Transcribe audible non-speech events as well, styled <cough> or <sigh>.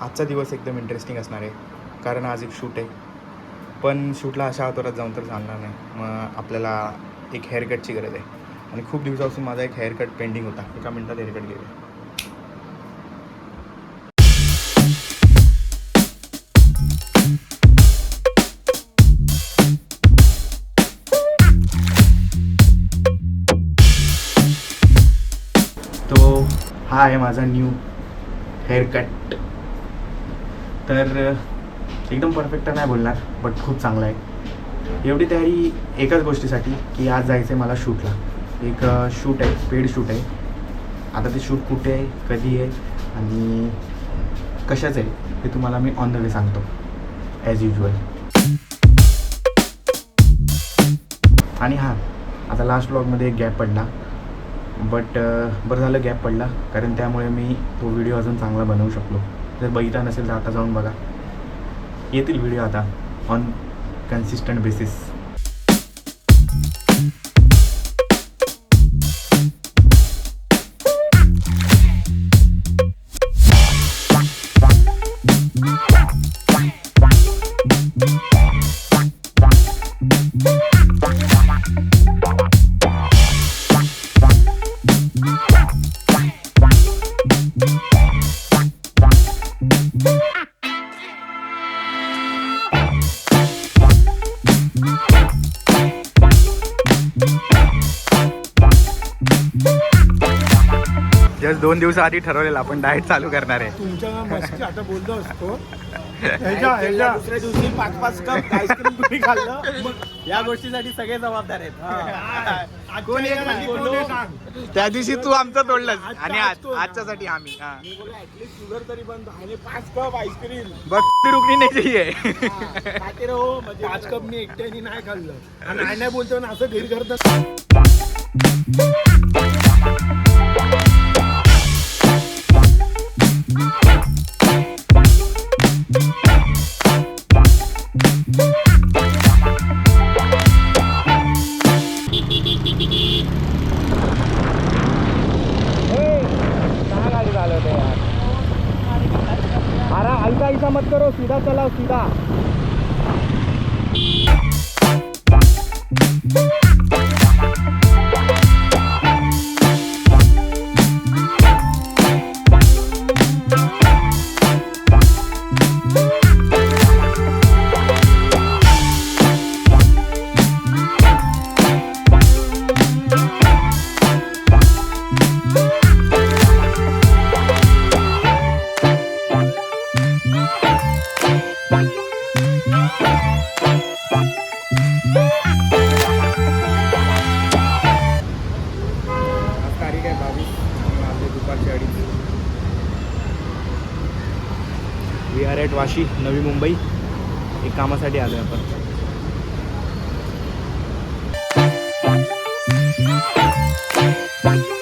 आजचा दिवस एकदम इंटरेस्टिंग असणार आहे. कारण आज एक शूट आहे. पण शूटला अशा आतोरात जाऊन तर चालणार नाही. मग आपल्याला एक हेअरकटची गरज आहे. आणि खूप दिवसापासून माझा एक हेअरकट पेंडिंग होता. एका मिनटात हेअरकट गेले. तो हा आहे माझा न्यू हेअरकट तर एकदम परफेक्ट तर नाही बोलणार बट खूप चांगला आहे. एवढी तयारी एकाच गोष्टीसाठी की आज जायचं आहे मला शूटला. एक शूट आहे पेड शूट आहे. आता ते शूट कुठे आहे कधी आहे आणि कशाचं आहे ते तुम्हाला मी ऑन द वे सांगतो. ॲज युजल आणि हां आता लास्ट ब्लॉगमध्ये एक गॅप पडला. बट बरं झालं गॅप पडला कारण त्यामुळे मी तो व्हिडिओ अजून चांगला बनवू शकलो. जर बघितला नसेल तर आता जाऊन बघा. येतील व्हिडिओ आता ऑन कन्सिस्टंट बेसिस जस्ट दोन दिवसाआधी ठरवलेलं आपण डाएट चालू करणार आहे. तुमच्या मस्ती आता बोलतो असतो. <laughs> ह्याच्या ह्याच्या दुसऱ्या दिवशी पाच पाच कप आईस्क्रीम तुम्ही खाल्लं. <laughs> मग या गोष्टीसाठी सगळे जबाबदार आहेत. कोण एक नाही, कोण एक? सांग. त्या दिवशी तू आमचं तोडलंस. आणि आज. आजच्यासाठी आम्ही हा. मी बोललो ऍटलीस्ट शुगर तरी बंद आणि पाच कप आईस्क्रीम ती रुकणी नाही चाहिए खाते रहो म्हणजे पाच कप मी एकट्याने नाही खाल्लं. आणि <laughs> नाही नाही बोलतो ना असं घरी करत अरे ऐसा मत करो सीधा चलाओ सीधा. दुपारचे अडीच we R at Vashi Navi Mumbai. एक कामासाठी आलो आहे आपण Bye.